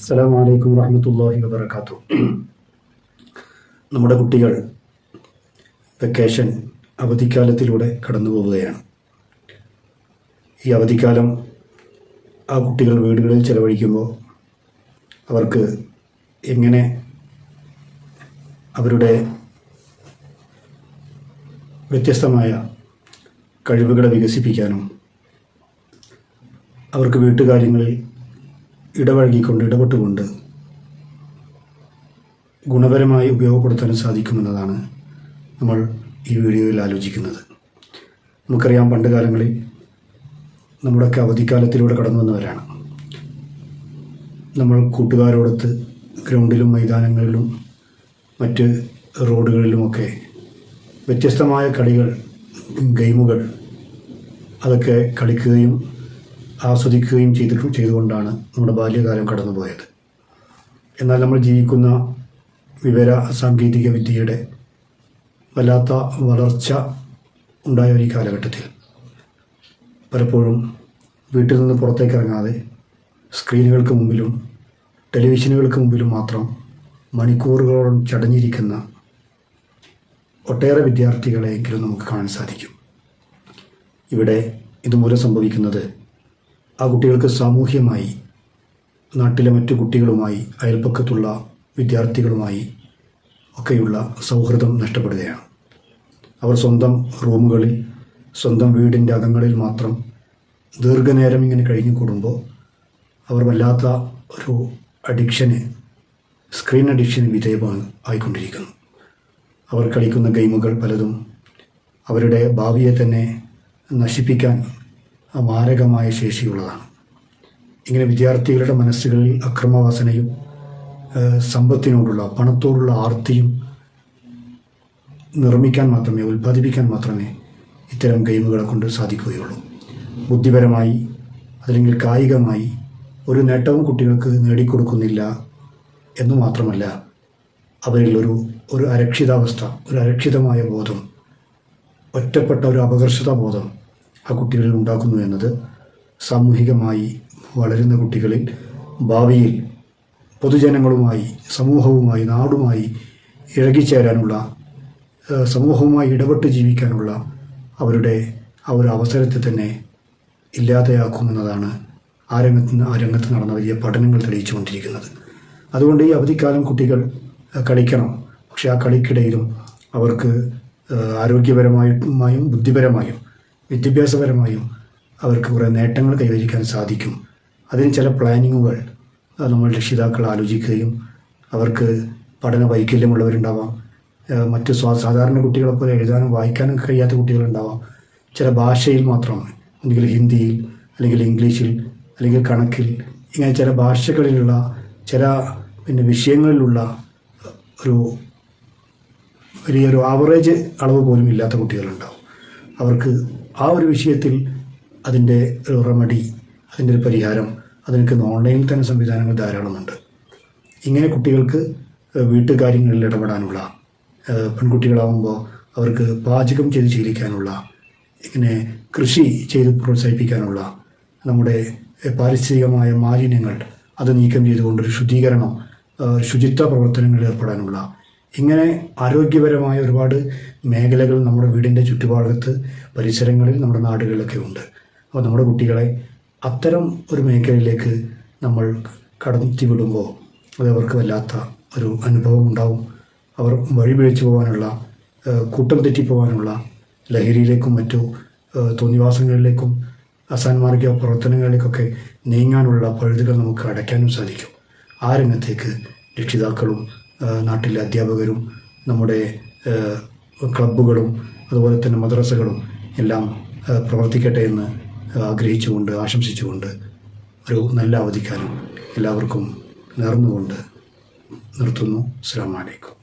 അസ്സലാമു വലൈക്കും വാഹമത്തല്ലാഹി വബർക്കാത്തു നമ്മുടെ കുട്ടികൾ വെക്കേഷൻ അവധിക്കാലത്തിലൂടെ കടന്നു പോവുകയാണ് ഈ അവധിക്കാലം ആ കുട്ടികൾ വീടുകളിൽ ചെലവഴിക്കുമ്പോൾ അവർക്ക് എങ്ങനെ അവരുടെ വ്യത്യസ്തമായ കഴിവുകളെ വികസിപ്പിക്കാനും അവർക്ക് വീട്ടുകാര്യങ്ങളിൽ ഇടപഴകിക്കൊണ്ട് ഇടപെട്ടുകൊണ്ട് ഗുണപരമായി ഉപയോഗപ്പെടുത്താനും സാധിക്കുമെന്നതാണ് നമ്മൾ ഈ വീഡിയോയിൽ ആലോചിക്കുന്നത്. നമുക്കറിയാം പണ്ട് കാലങ്ങളിൽ നമ്മുടെയൊക്കെ അവധിക്കാലത്തിലൂടെ കടന്നു വന്നവരാണ്. നമ്മൾ കൂട്ടുകാരോടൊത്ത് ഗ്രൗണ്ടിലും മൈതാനങ്ങളിലും മറ്റ് റോഡുകളിലുമൊക്കെ വ്യത്യസ്തമായ കളികൾ ഗെയിമുകൾ അതൊക്കെ കളിക്കുകയും ആസ്വദിക്കുകയും ചെയ്തിട്ട് ചെയ്തുകൊണ്ടാണ് നമ്മുടെ ബാല്യകാലം കടന്നുപോയത്. എന്നാൽ നമ്മൾ ജീവിക്കുന്ന വിവര സാങ്കേതിക വിദ്യയുടെ വല്ലാത്ത വളർച്ച ഉണ്ടായ ഒരു കാലഘട്ടത്തിൽ പലപ്പോഴും വീട്ടിൽ നിന്ന് പുറത്തേക്ക് ഇറങ്ങാതെ സ്ക്രീനുകൾക്ക് മുമ്പിലും ടെലിവിഷനുകൾക്ക് മുമ്പിലും മാത്രം മണിക്കൂറുകളോളം ചടഞ്ഞിരിക്കുന്ന ഒട്ടേറെ വിദ്യാർത്ഥികളെയെങ്കിലും നമുക്ക് കാണാൻ സാധിക്കും. ഇവിടെ ഇതുമൂലം സംഭവിക്കുന്നത് ആ കുട്ടികൾക്ക് സാമൂഹ്യമായി നാട്ടിലെ മറ്റു കുട്ടികളുമായി അയൽപ്പക്കത്തുള്ള വിദ്യാർത്ഥികളുമായി ഒക്കെയുള്ള സൗഹൃദം നഷ്ടപ്പെടുകയാണ്. അവർ സ്വന്തം റൂമുകളിൽ സ്വന്തം വീടിന്റെ അകങ്ങളിൽ മാത്രം ദീർഘനേരം ഇങ്ങനെ കഴിഞ്ഞു കൂടുമ്പോൾ അവർ വല്ലാത്ത ഒരു അഡിക്ഷന് സ്ക്രീൻ അഡിക്ഷന് വിധേയമാണ് ആയിക്കൊണ്ടിരിക്കുന്നു. അവർ കളിക്കുന്ന ഗെയിമുകൾ പലതും അവരുടെ ഭാവിയെ തന്നെ നശിപ്പിക്കാൻ മാരകമായ ശേഷിയുള്ളതാണ്. ഇങ്ങനെ വിദ്യാർത്ഥികളുടെ മനസ്സുകളിൽ അക്രമവാസനയും സമ്പത്തിനോടുള്ള പണത്തോടുള്ള ആർത്തിയും നിർമ്മിക്കാൻ മാത്രമേ ഉൽപ്പാദിപ്പിക്കാൻ മാത്രമേ ഇത്തരം ഗെയിമുകളെ കൊണ്ട് സാധിക്കുകയുള്ളൂ. ബുദ്ധിപരമായി അല്ലെങ്കിൽ കായികമായി ഒരു നേട്ടവും കുട്ടികൾക്ക് നേടിക്കൊടുക്കുന്നില്ല എന്ന് മാത്രമല്ല അവരിൽ ഒരു ഒരു അരക്ഷിതാവസ്ഥ ഒരു അരക്ഷിതമായ ബോധം ഒറ്റപ്പെട്ട ഒരു അപകർഷതാ ബോധം ആ കുട്ടികളിൽ ഉണ്ടാക്കുന്നു എന്നത് സാമൂഹികമായി വളരുന്ന കുട്ടികളിൽ ഭാവിയിൽ പൊതുജനങ്ങളുമായി സമൂഹവുമായി നാടുമായി ഇഴകിച്ചേരാനുള്ള സമൂഹവുമായി ഇടപെട്ട് ജീവിക്കാനുള്ള അവരുടെ ആ ഒരു അവസരത്തെ തന്നെ ഇല്ലാതെയാക്കുമെന്നതാണ് ആ രംഗത്ത് ആ രംഗത്ത് നടന്ന വലിയ പഠനങ്ങൾ തെളിയിച്ചുകൊണ്ടിരിക്കുന്നത്. അതുകൊണ്ട് ഈ അവധിക്കാലം കുട്ടികൾ കളിക്കണം. പക്ഷേ ആ കളിക്കിടയിലും അവർക്ക് ആരോഗ്യപരമായിട്ടുമായും ബുദ്ധിപരമായും വിദ്യാഭ്യാസപരമായും അവർക്ക് കുറേ നേട്ടങ്ങൾ കൈവരിക്കാൻ സാധിക്കും. അതിന് ചില പ്ലാനിങ്ങുകൾ നമ്മൾ രക്ഷിതാക്കൾ ആലോചിക്കുകയും അവർക്ക് പഠന വൈകല്യമുള്ളവരുണ്ടാവാം. മറ്റ് സ്വാ സാധാരണ കുട്ടികളെ പോലെ എഴുതാനും വായിക്കാനും കഴിയാത്ത കുട്ടികളുണ്ടാവാം. ചില ഭാഷയിൽ മാത്രമാണ്. ഒന്നുകിൽ ഹിന്ദിയിൽ അല്ലെങ്കിൽ ഇംഗ്ലീഷിൽ അല്ലെങ്കിൽ കണക്കിൽ ഇങ്ങനെ ചില ഭാഷകളിലുള്ള ചില പിന്നെ വിഷയങ്ങളിലുള്ള ഒരു വലിയൊരു ആവറേജ് അളവ് പോലും ഇല്ലാത്ത കുട്ടികളുണ്ടാവും. അവർക്ക് ആ ഒരു വിഷയത്തിൽ അതിന്റെ റെമഡി അതിന്റെ ഒരു പരിഹാരം അതിനൊക്കെ ഓൺലൈനിൽ തന്നെ സംവിധാനങ്ങൾ ധാരാളമുണ്ട്. ഇങ്ങനെ കുട്ടികൾക്ക് വീട്ടുകാര്യങ്ങളിൽ ഇടപെടാനുള്ള പെൺകുട്ടികളാവുമ്പോൾ അവർക്ക് പാചകം ചെയ്ത് ശീലിക്കാനുള്ള ഇങ്ങനെ കൃഷി ചെയ്ത് പ്രോത്സാഹിപ്പിക്കാനുള്ള നമ്മുടെ പാരിസ്ഥിതികമായ മാലിന്യങ്ങൾ അത് നീക്കം ചെയ്തുകൊണ്ടൊരു ശുദ്ധീകരണം ശുചിത്വ പ്രവർത്തനങ്ങളിൽ ഏർപ്പെടാനുള്ള ഇങ്ങനെ ആരോഗ്യപരമായ ഒരുപാട് മേഖലകൾ നമ്മുടെ വീടിന്റെ ചുറ്റുപാടത്ത് പരിസരങ്ങളിൽ നമ്മുടെ നാടുകളിലൊക്കെ ഉണ്ട്. അപ്പോൾ നമ്മുടെ കുട്ടികളെ അത്തരം ഒരു മേഖലയിലേക്ക് നമ്മൾ കടത്തി വിടുമ്പോൾ അത് അവർക്ക് വല്ലാത്ത ഒരു അനുഭവം ഉണ്ടാവും. അവർ വഴിപിഴച്ചു പോകാനുള്ള കൂട്ടം തെറ്റിപ്പോകാനുള്ള ലഹരിയിലേക്കും മറ്റു തോന്നിവാസങ്ങളിലേക്കും അസാൻമാർഗിക പ്രവർത്തനങ്ങളിലേക്കൊക്കെ നീങ്ങാനുള്ള പഴുതുകൾ നമുക്ക് അടയ്ക്കാനും സാധിക്കും. ആ രംഗത്തേക്ക് രക്ഷിതാക്കളും നാട്ടിലെ അധ്യാപകരും നമ്മുടെ ക്ലബ്ബുകളും അതുപോലെ തന്നെ മദ്രസകളും എല്ലാം പ്രവർത്തിക്കട്ടെ എന്ന് ആഗ്രഹിച്ചുകൊണ്ട് ആശംസിച്ചുകൊണ്ട് ഒരു നല്ല അവധിക്കാലം എല്ലാവർക്കും നേർന്നുകൊണ്ട് നിർത്തുന്നു. അസ്സാം വലൈക്കും